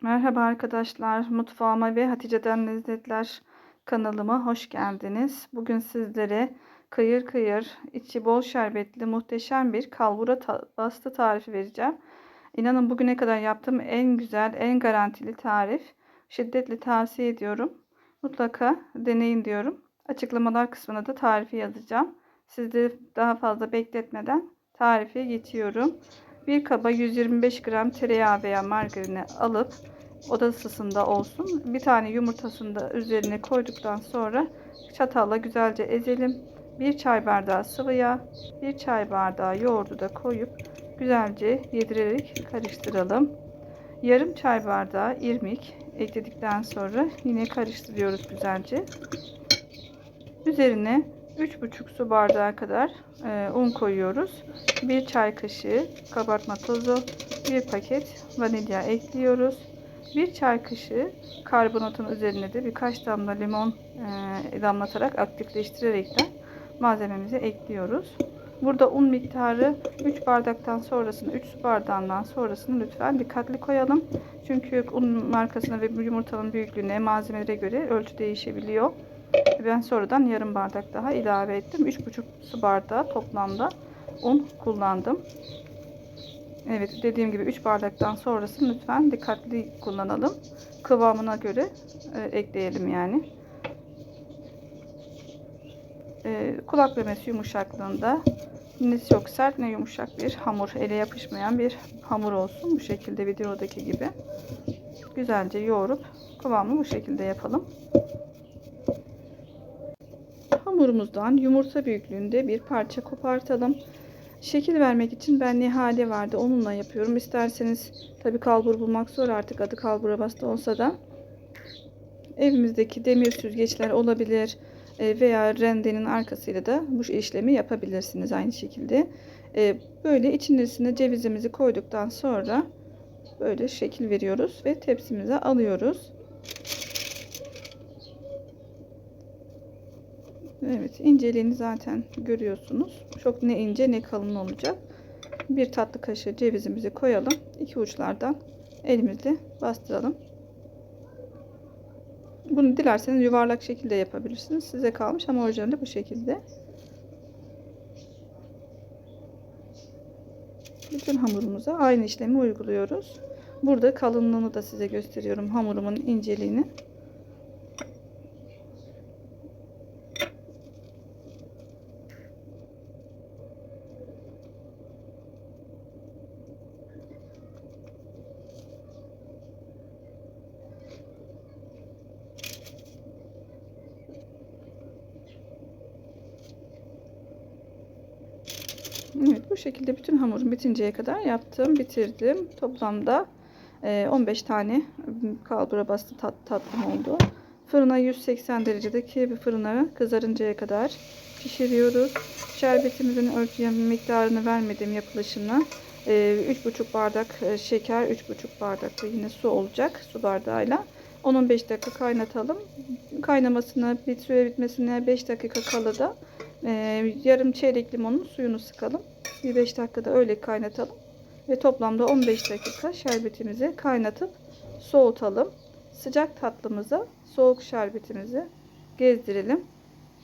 Merhaba arkadaşlar, mutfağıma ve Hatice'den Lezzetler kanalıma hoş geldiniz. Bugün sizlere kıyır kıyır, içi bol şerbetli muhteşem bir kalbura ta bastı tarifi vereceğim. İnanın bugüne kadar yaptığım en güzel, en garantili tarif. Şiddetle tavsiye ediyorum. Mutlaka deneyin diyorum. Açıklamalar kısmına da tarifi yazacağım. Sizleri daha fazla bekletmeden tarifi geçiyorum. Bir kaba 125 gram tereyağı veya margarini alıp oda ısısında olsun. Bir tane yumurtasını da üzerine koyduktan sonra çatalla güzelce ezelim. Bir çay bardağı sıvı yağ, bir çay bardağı yoğurdu da koyup güzelce yedirerek karıştıralım. Yarım çay bardağı irmik ekledikten sonra yine karıştırıyoruz güzelce. Üzerine 3,5 su bardağı kadar e, un koyuyoruz. 1 çay kaşığı kabartma tozu, 1 paket vanilya ekliyoruz. 1 çay kaşığı karbonatın üzerine de birkaç damla limon e, damlatarak aktifleştirerek de malzememizi ekliyoruz. Burada un miktarı 3 bardaktan sonrasını 3 su bardağından sonrasını lütfen dikkatli koyalım. Çünkü un markasına ve yumurtanın büyüklüğüne malzemelere göre ölçü değişebiliyor. Ben sonradan yarım bardak daha ilave ettim. 3,5 su bardağı toplamda un kullandım. Evet dediğim gibi 3 bardaktan sonrasını lütfen dikkatli kullanalım. Kıvamına göre e, ekleyelim yani. E, kulak memesi yumuşaklığında ne çok sert ne yumuşak bir hamur. Ele yapışmayan bir hamur olsun. Bu şekilde videodaki gibi. Güzelce yoğurup kıvamı bu şekilde yapalım. Hamurumuzdan yumurta büyüklüğünde bir parça kopartalım. Şekil vermek için ben nihale vardı. Onunla yapıyorum. İsterseniz tabi kalbur bulmak zor artık adı kalbura bastı olsa da evimizdeki demir süzgeçler olabilir e, veya rendenin arkasıyla da bu işlemi yapabilirsiniz aynı şekilde. E, böyle içerisine cevizimizi koyduktan sonra böyle şekil veriyoruz ve tepsimize alıyoruz. Evet inceliğini zaten görüyorsunuz. Çok ne ince ne kalın olacak. Bir tatlı kaşığı cevizimizi koyalım. İki uçlardan elimizle bastıralım. Bunu dilerseniz yuvarlak şekilde yapabilirsiniz. Size kalmış ama orijinalde bu şekilde. Bütün hamurumuza aynı işlemi uyguluyoruz. Burada kalınlığını da size gösteriyorum hamurumun inceliğini. Evet bu şekilde bütün hamurum bitinceye kadar yaptım bitirdim. Toplamda 15 e, tane kalbura bastı tat, tatlım oldu. Fırına 180 derecedeki bir fırına kızarıncaya kadar pişiriyoruz. Şerbetimizin ölçü miktarını vermedim yapılışını 3,5 e, bardak e, şeker 3,5 bardak da yine su olacak su bardağıyla. 10-15 dakika kaynatalım. Kaynamasına bir süre bitmesine 5 dakika kala da ee, yarım çeyrek limonun suyunu sıkalım. Bir 5 dakikada öyle kaynatalım. Ve toplamda 15 dakika şerbetimizi kaynatıp soğutalım. Sıcak tatlımıza soğuk şerbetimizi gezdirelim.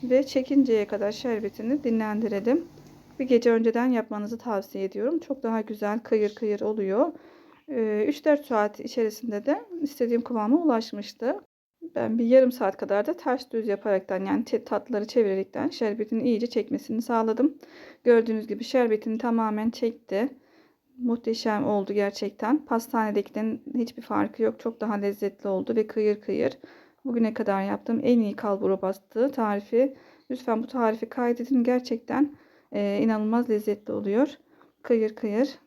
Ve çekinceye kadar şerbetini dinlendirelim. Bir gece önceden yapmanızı tavsiye ediyorum. Çok daha güzel kıyır kıyır oluyor. 3-4 ee, saat içerisinde de istediğim kıvama ulaşmıştı. Ben bir yarım saat kadar da ters düz yaparaktan yani tatları çevirerekten şerbetin iyice çekmesini sağladım. Gördüğünüz gibi şerbetini tamamen çekti. Muhteşem oldu gerçekten. Pastanedekinden hiçbir farkı yok. Çok daha lezzetli oldu ve kıyır kıyır. Bugüne kadar yaptığım en iyi kalbura bastığı tarifi. Lütfen bu tarifi kaydedin. Gerçekten e, inanılmaz lezzetli oluyor. Kıyır kıyır.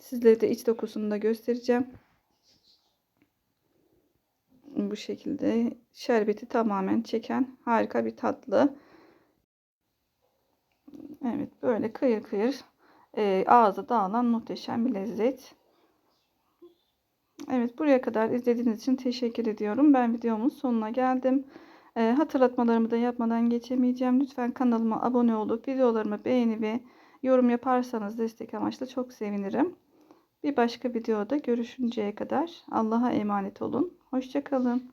Sizlere de iç dokusunu da göstereceğim bu şekilde şerbeti tamamen çeken harika bir tatlı. Evet böyle kıyır kıyır e, ağza dağılan muhteşem bir lezzet. Evet buraya kadar izlediğiniz için teşekkür ediyorum. Ben videomun sonuna geldim. E, hatırlatmalarımı da yapmadan geçemeyeceğim. Lütfen kanalıma abone olup videolarımı beğeni ve yorum yaparsanız destek amaçlı çok sevinirim. Bir başka videoda görüşünceye kadar Allah'a emanet olun. Hoşçakalın.